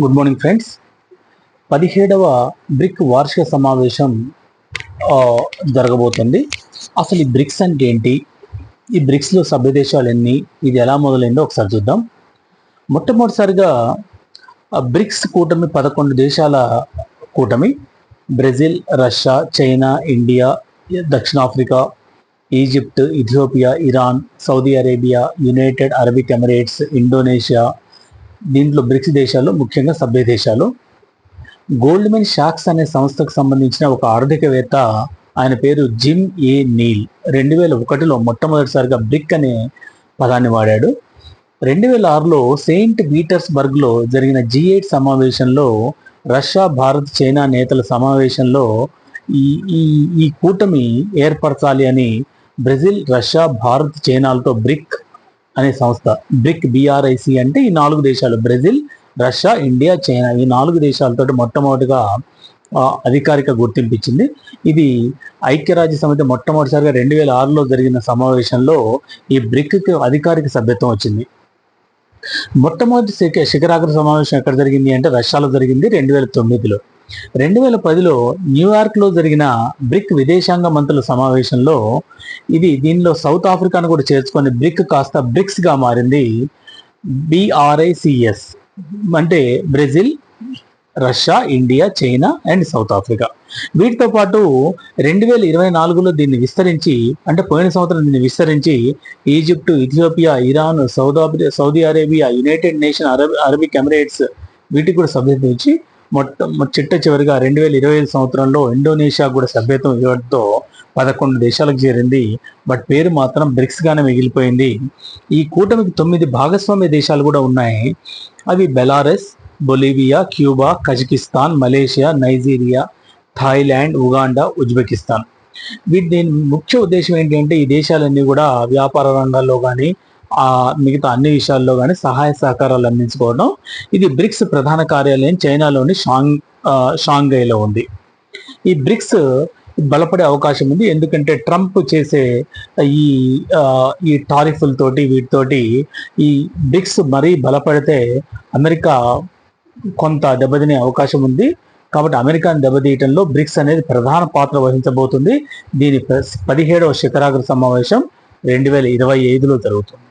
Good morning friends పదిహేడవ BRIC వార్షిక సమావేశం జరగబోతుంది. అసలు ఈ బ్రిక్స్ అంటే ఏంటి? ఈ బ్రిక్స్లో సభ్య దేశాలు ఎన్ని? ఇది ఎలా మొదలైందో ఒకసారి చూద్దాం. మొట్టమొదటిసారిగా ఆ బ్రిక్స్ కూటమి పదకొండు దేశాల కూటమి. బ్రెజిల్ రష్యా చైనా ఇండియా దక్షిణాఫ్రికా Egypt Ethiopia Iran Saudi Arabia United Arabic Emirates Indonesia దీంట్లో బ్రిక్స్ దేశాలు ముఖ్యంగా సభ్య దేశాలు. గోల్డ్మెన్ షాక్స్ అనే సంస్థకు సంబంధించిన ఒక ఆర్థికవేత్త ఆయన పేరు జిమ్ ఏ నీల్. రెండు వేల ఒకటిలో మొట్టమొదటిసారిగా బ్రిక్ అనే పదాన్ని వాడాడు. రెండు వేల ఆరులో సెయింట్ పీటర్స్బర్గ్లో జరిగిన జీ ఎయిట్ సమావేశంలో రష్యా భారత్ చైనా నేతల సమావేశంలో ఈ ఈ ఈ కూటమి ఏర్పరచాలి అని బ్రెజిల్ రష్యా భారత్ చైనాలతో బ్రిక్ అనే సంస్థ. బ్రిక్ బిఆర్ఐసి అంటే ఈ నాలుగు దేశాలు. బ్రెజిల్ రష్యా ఇండియా చైనా ఈ నాలుగు దేశాలతో మొట్టమొదటిగా అధికారిక గుర్తింపు ఇచ్చింది ఇది ఐక్యరాజ్య సమితి మొట్టమొదటిసారిగా రెండు వేల ఆరులో జరిగిన సమావేశంలో ఈ బ్రిక్కి అధికారిక సభ్యత్వం వచ్చింది. మొట్టమొదటి శిఖరాగ్ర సమావేశం ఎక్కడ జరిగింది అంటే రష్యాలో జరిగింది రెండు వేల తొమ్మిదిలో. రెండు వేల పదిలో న్యూయార్క్లో జరిగిన బ్రిక్ విదేశాంగ మంత్రుల సమావేశంలో ఇది దీనిలో సౌత్ ఆఫ్రికాను కూడా చేర్చుకొని బ్రిక్ కాస్త బ్రిక్స్గా మారింది. B R I C S అంటే Brazil Russia India China and South Africa. వీటితో పాటు రెండు వేల ఇరవై నాలుగులో దీన్ని విస్తరించి అంటే పోయిన సంవత్సరం దీన్ని విస్తరించి Egypt Ethiopia Iran Saudi Saudi Arabia United Nation Arab Arabic Emirates వీటికి కూడా సభ్యత్వం ఇచ్చి మొట్ట చిట్ట చివరిగా రెండు వేల ఇరవై ఐదు సంవత్సరంలో ఇండోనేషియా కూడా సభ్యత్వం ఇవ్వడంతో పదకొండు దేశాలకు చేరింది. బట్ పేరు మాత్రం బ్రిక్స్గానే మిగిలిపోయింది. ఈ కూటమికి తొమ్మిది భాగస్వామ్య దేశాలు కూడా ఉన్నాయి. అవి Belarus Bolivia Cuba Kazakhstan Malaysia Nigeria Thailand Uganda Uzbekistan. వీటి దీని ముఖ్య ఉద్దేశం ఏంటి అంటే ఈ దేశాలన్నీ కూడా వ్యాపార రంగాల్లో కానీ మిగతా అన్ని విషయాల్లో కానీ సహాయ సహకారాలు అందించుకోవడం. ఇది బ్రిక్స్ ప్రధాన కార్యాలయం చైనాలోని షాంగ్ షాంఘైలో ఉంది. ఈ బ్రిక్స్ బలపడే అవకాశం ఉంది. ఎందుకంటే ట్రంప్ చేసే ఈ ఈ టారిఫ్లతోటి వీటితోటి ఈ బ్రిక్స్ మరీ బలపడితే అమెరికా కొంత దెబ్బతినే అవకాశం ఉంది. కాబట్టి అమెరికాను దెబ్బతీయటంలో బ్రిక్స్ అనేది ప్రధాన పాత్ర వహించబోతుంది. దీని పదిహేడవ శిఖరాగ్ర సమావేశం రెండు వేల ఇరవై ఐదులో జరుగుతుంది.